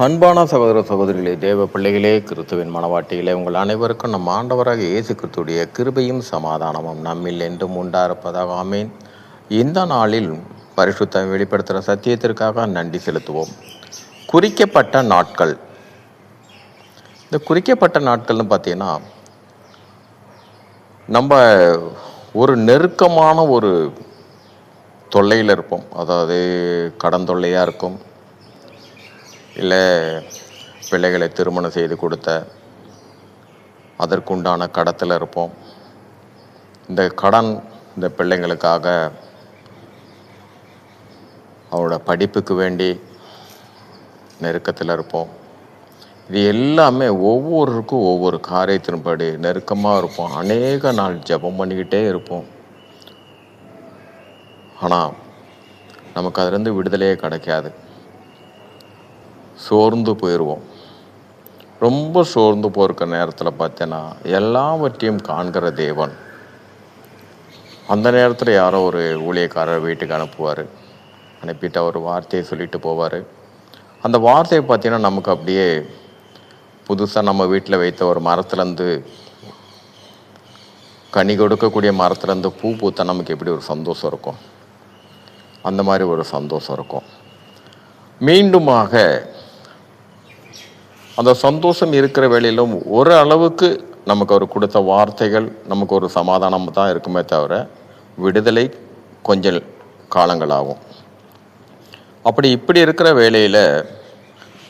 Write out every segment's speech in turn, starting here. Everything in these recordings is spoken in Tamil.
அன்பான சகோதர சகோதரிகளே தேவ பிள்ளைகளே கிறிஸ்துவின் மனவாட்டிகளே உங்கள் அனைவருக்கும் நம் ஆண்டவராக இயேசு கிறிஸ்துடைய கிருபையும் சமாதானமும் நம்மில் என்றும் உண்டாயிருப்பதாக ஆமேன். இந்த நாளில் பரிசுத்தம் வெளிப்படுத்துகிற சத்தியத்திற்காக நன்றி செலுத்துவோம். குறிக்கப்பட்ட நாட்கள். இந்த குறிக்கப்பட்ட நாட்கள்னு பார்த்தீங்கன்னா நம்ம ஒரு நெருக்கமான ஒரு தொல்லையில் இருப்போம். அதாவது கடன் தொல்லையாக இருக்கும். இல்லை பிள்ளைகளை திருமணம் செய்து கொடுத்த அதற்குண்டான கடத்தில் இருப்போம். இந்த கடன் இந்த பிள்ளைங்களுக்காக அவரோட படிப்புக்கு வேண்டி நெருக்கத்தில் இருப்போம். இது எல்லாமே ஒவ்வொருக்கும் ஒவ்வொரு காரியத்தின்படி நெருக்கமாக இருப்போம். அநேக நாள் ஜெபம் பண்ணிக்கிட்டே இருப்போம். ஆனால் நமக்கு அதுலேருந்து விடுதலையே கிடைக்காது. சோர்ந்து போயிடுவோம் ரொம்ப சோர்ந்து போயிருக்க நேரத்தில் பார்த்தேன்னா எல்லாவற்றையும் காண்கிற தேவன். அந்த நேரத்தில் யாரோ ஒரு ஊழியக்காரர் வீட்டுக்கு அனுப்புவார். அனுப்பிட்டு அவர் வார்த்தையை சொல்லிட்டு போவார். அந்த வார்த்தையை பார்த்தீங்கன்னா நமக்கு அப்படியே புதுசாக நம்ம வீட்டில் வைத்த ஒரு மரத்துலேருந்து கனி கொடுக்கக்கூடிய மரத்துலேருந்து பூ பூத்தா நமக்கு எப்படி ஒரு சந்தோஷம் இருக்கும்? அந்த மாதிரி ஒரு சந்தோஷம் இருக்கும். மீண்டுமாக அந்த சந்தோஷம் இருக்கிற வேலையிலும் ஒரு அளவுக்கு நமக்கு அவர் கொடுத்த வார்த்தைகள் நமக்கு ஒரு சமாதானம் தான் இருக்குமே தவிர விடுதலை கொஞ்சம் காலங்களாகும். அப்படி இப்படி இருக்கிற வேலையில்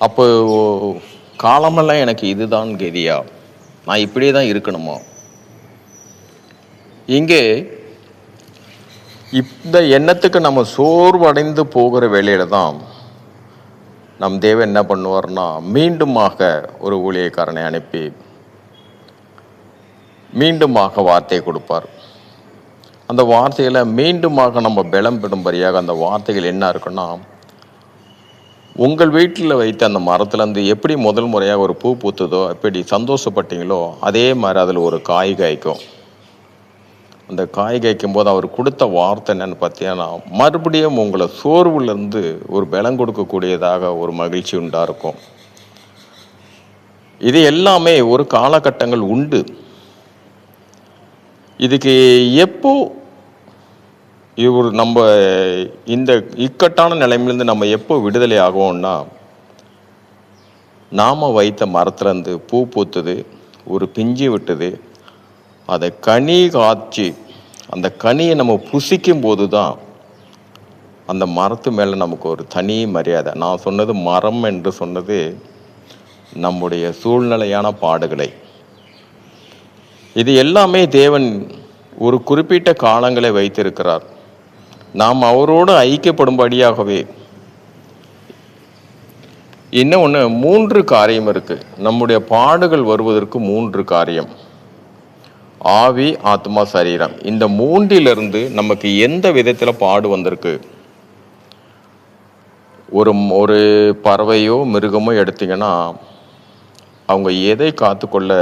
அப்போ காலமெல்லாம் எனக்கு இதுதான் கதியா? நான் இப்படியே தான் இருக்கணுமா? இங்கே இந்த எண்ணத்துக்கு நம்ம சோர்வடைந்து போகிற வேலையில தான் நம் தேவன் என்ன பண்ணுவார்னா மீண்டுமாக ஒரு ஊழியக்காரனை அனுப்பி மீண்டுமாக வார்த்தை கொடுப்பார். அந்த வார்த்தைகளை மீண்டுமாக நம்ம பலம் பெறும்படியாக அந்த வார்த்தைகள் என்ன இருக்குன்னா உங்கள் வீட்டில் வைத்த அந்த மரத்துலேருந்து எப்படி முதல் முறையாக ஒரு பூ பூத்துதோ எப்படி சந்தோஷப்பட்டீங்களோ அதே மாதிரி அதில் ஒரு காய் காய்க்கும். அந்த காய் காய்க்கும் போது அவர் கொடுத்த வார்த்தை என்னன்னு பார்த்தீங்கன்னா மறுபடியும் உங்களை சோர்வுலேருந்து ஒரு பலம் கொடுக்கக்கூடியதாக ஒரு மகிழ்ச்சி உண்டாக இருக்கும் இது எல்லாமே ஒரு காலகட்டங்கள் உண்டு. இதுக்கு எப்போ இவர் நம்ம இந்த இக்கட்டான நிலைமையிலேருந்து நம்ம எப்போ விடுதலை ஆகும்னா நாம் வைத்த மரத்துலேருந்து பூ பூத்துது ஒரு பிஞ்சு விட்டுது அதை கனி காய்ச்சி அந்த கனியை நம்ம புசிக்கும் போது தான் அந்த மரத்து மேலே நமக்கு ஒரு தனி மரியாதை. நான் சொன்னது மரம் என்று சொன்னது நம்முடைய சூழ்நிலையான பாடுகளை. இது எல்லாமே தேவன் ஒரு குறிப்பிட்ட காலங்களை வைத்திருக்கிறார். நாம் அவரோடு ஐக்கியப்படும்படியாகவே இன்னும் ஒன்று மூன்று காரியம் இருக்குது நம்முடைய பாடுகள் வருவதற்கு மூன்று காரியம். ஆவி ஆத்மா சரீரம். இந்த மூன்றிலிருந்து நமக்கு எந்த விதத்தில் பாடு வந்திருக்கு? ஒரு ஒரு பறவையோ மிருகமோ எடுத்தீங்கன்னா அவங்க எதை காத்துக்கொள்ள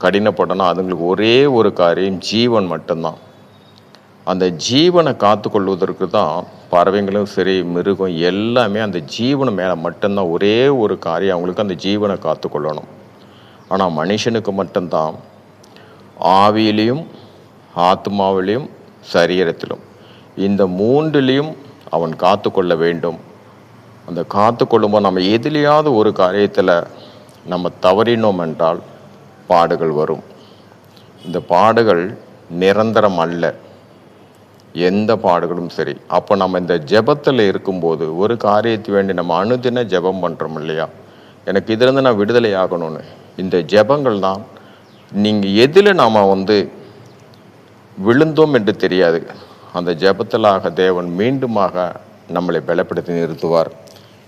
கடினப்படணும் அதுங்களுக்கு ஒரே ஒரு காரியம் ஜீவன் மட்டும்தான். அந்த ஜீவனை காத்துக்கொள்வதற்கு தான் பறவைங்களும் சரி மிருகம் எல்லாமே அந்த ஜீவனை மேலே மட்டும்தான் ஒரே ஒரு காரியம். அவங்களுக்கு அந்த ஜீவனை காத்துக்கொள்ளணும். ஆனால் மனுஷனுக்கு மட்டும்தான். ஆவியிலையும் ஆத்மாவிலையும் சரீரத்திலும். இந்த மூன்றிலையும் அவன் காத்துக்கொள்ள வேண்டும். அந்த காத்துக்கொள்ளும்போது நம்ம எதிலையாவது ஒரு காரியத்தில் நம்ம தவறினோம் என்றால் பாடுகள் வரும். இந்த பாடுகள் நிரந்தரம் அல்ல. எந்த பாடுகளும் சரி. அப்போ நம்ம இந்த ஜெபத்தில் இருக்கும்போது ஒரு காரியத்தை வேண்டி நம்ம அனுதின ஜெபம் பண்ணுறோம் இல்லையா? எனக்கு இதிலிருந்து நான் விடுதலை ஆகணும்னு இந்த ஜெபங்கள் தான் நீங்கள் எதில் நாம் வந்து விழுந்தோம் என்று தெரியாது. அந்த ஜபத்திலாக தேவன் மீண்டுமாக நம்மளை பலப்படுத்தி நிறுத்துவார்.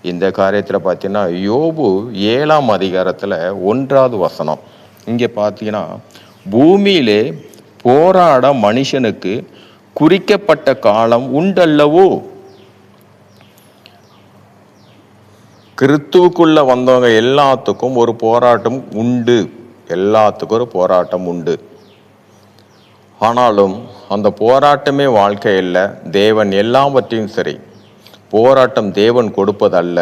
இந்த காரியத்தில் பார்த்தீங்கன்னா யோபு ஏழாம் அதிகாரத்தில் ஒன்றாவது வசனம். இங்கே பார்த்தீங்கன்னா பூமியிலே போராட மனுஷனுக்கு குறிக்கப்பட்ட காலம் உண்டல்லவோ? கிறித்துவுக்குள்ளே வந்தவங்க எல்லாத்துக்கும் ஒரு போராட்டம் உண்டு. எல்லாத்துக்கும் ஒரு போராட்டம் உண்டு. ஆனாலும் அந்த போராட்டமே வாழ்க்கை இல்லை தேவன் எல்லாவற்றையும் சரி. போராட்டம் தேவன் கொடுப்பதல்ல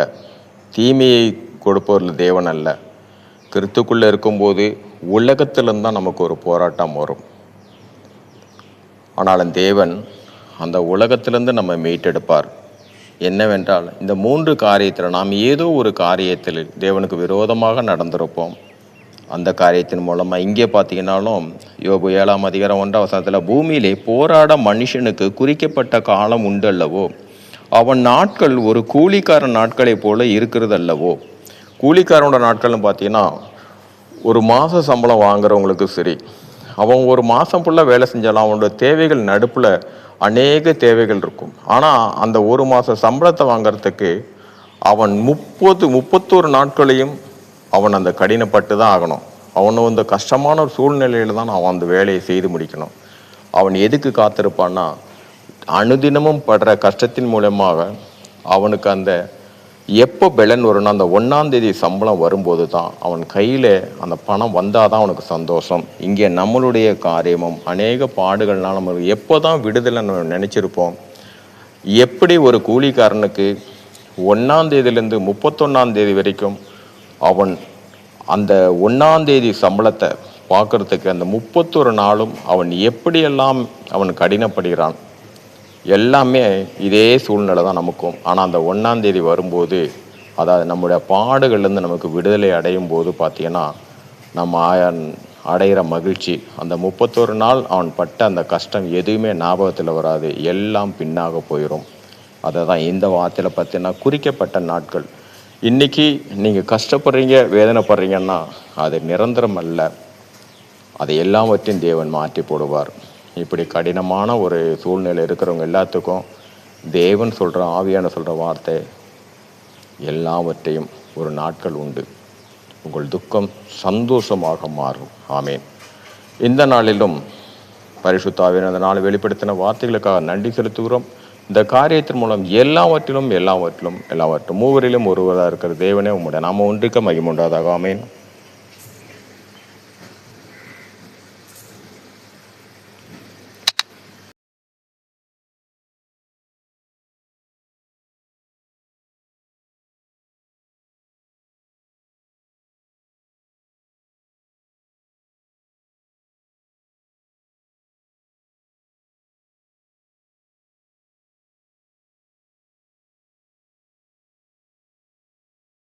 தீமையை கொடுப்பவர்கள் தேவன் அல்ல. கிறித்துக்குள்ளே இருக்கும்போது உலகத்திலிருந்து தான் நமக்கு ஒரு போராட்டம் வரும். ஆனாலும் தேவன் அந்த உலகத்திலிருந்து நம்ம மீட்டெடுப்பார். என்னவென்றால் இந்த மூன்று காரியத்தில் நாம் ஏதோ ஒரு காரியத்தில் தேவனுக்கு விரோதமாக நடந்திருப்போம். அந்த காரியத்தின் மூலமாக இங்கே பார்த்தீங்கன்னாலும் யோபு ஏழாம் அதிகாரம் ஒன்றாம் வசனத்தில் பூமியிலே போராட மனுஷனுக்கு குறிக்கப்பட்ட காலம் உண்டு அல்லவோ அவன் நாட்கள் ஒரு கூலிக்காரன் நாட்களைப் போல இருக்கிறது அல்லவோ கூலிக்காரனோட நாட்கள்னு பார்த்தீங்கன்னா ஒரு மாத சம்பளம் வாங்குறவங்களுக்கு சரி அவன் ஒரு மாதம் ஃபுல்லாக வேலை செஞ்சாலும் அவனோட தேவைகள் நடுப்பில் அநேக தேவைகள் இருக்கும். ஆனால் அந்த ஒரு மாத சம்பளத்தை வாங்குறதுக்கு அவன் முப்பது முப்பத்தோரு நாட்களையும் அவன் அந்த கடினப்பட்டு தான் ஆகணும். அவனும் அந்த கஷ்டமான ஒரு சூழ்நிலையில் தான் அவன் அந்த வேலையை செய்து முடிக்கணும். அவன் எதுக்கு காத்திருப்பான்னா அனுதினமும் படுற கஷ்டத்தின் மூலமாக அவனுக்கு அந்த எப்போ பெலன் வரும்னா அந்த ஒன்றாந்தேதி சம்பளம் வரும்போது தான் அவன் கையில் அந்த பணம் வந்தால் தான் அவனுக்கு சந்தோஷம். இங்கே நம்மளுடைய காரியமும் அநேக பாடுகள்னால் நம்ம எப்போ தான் விடுதலை நம்ம நினச்சிருப்போம். எப்படி ஒரு கூலிக்காரனுக்கு ஒன்றாந்தேதியிலேருந்து முப்பத்தொன்னாம் தேதி வரைக்கும் அவன் அந்த ஒன்றாந்தேதி சம்பளத்தை பார்க்குறதுக்கு அந்த முப்பத்தொரு நாளும் அவன் எப்படியெல்லாம் அவன் கடினப்படுகிறான் எல்லாமே இதே சூழ்நிலை தான் நமக்கும். ஆனால் அந்த ஒன்றாந்தேதி வரும்போது அதாவது நம்முடைய பாடுகள்லேருந்து நமக்கு விடுதலை அடையும் போது பார்த்தீங்கன்னா நம்ம அடைகிற மகிழ்ச்சி அந்த முப்பத்தொரு நாள் அவன் பட்ட அந்த கஷ்டம் எதுவுமே ஞாபகத்தில் வராது. எல்லாம் பின்னாக போயிடும் அதை தான் இந்த வார்த்தையில் பார்த்தீங்கன்னா குறிக்கப்பட்ட நாட்கள். இன்றைக்கி நீங்கள் கஷ்டப்படுறீங்க வேதனைப்படுறீங்கன்னா அது நிரந்தரம் அல்ல. அதை எல்லாவற்றையும் தேவன் மாற்றி போடுவார். இப்படி கடினமான ஒரு சூழ்நிலை இருக்கிறவங்க எல்லாத்துக்கும் தேவன் சொல்கிற ஆவியான சொல்கிற வார்த்தை எல்லாவற்றையும் ஒரு நாட்கள் உண்டு. உங்கள் துக்கம் சந்தோஷமாக மாறும். ஆமேன். இந்த நாளிலும் பரிசுத்தாவின் அந்த நாள் வெளிப்படுத்தின வார்த்தைகளுக்காக நன்றி செலுத்துகிறோம். இந்த காரியத்தின் மூலம் எல்லாவற்றிலும் எல்லாவற்றிலும் எல்லாவற்றும் மூவரிலும் ஒருவராக இருக்கிற தேவனே உம்முடைய நாம ஒன்றிக்க மகிமுண்டாதாக அமேன்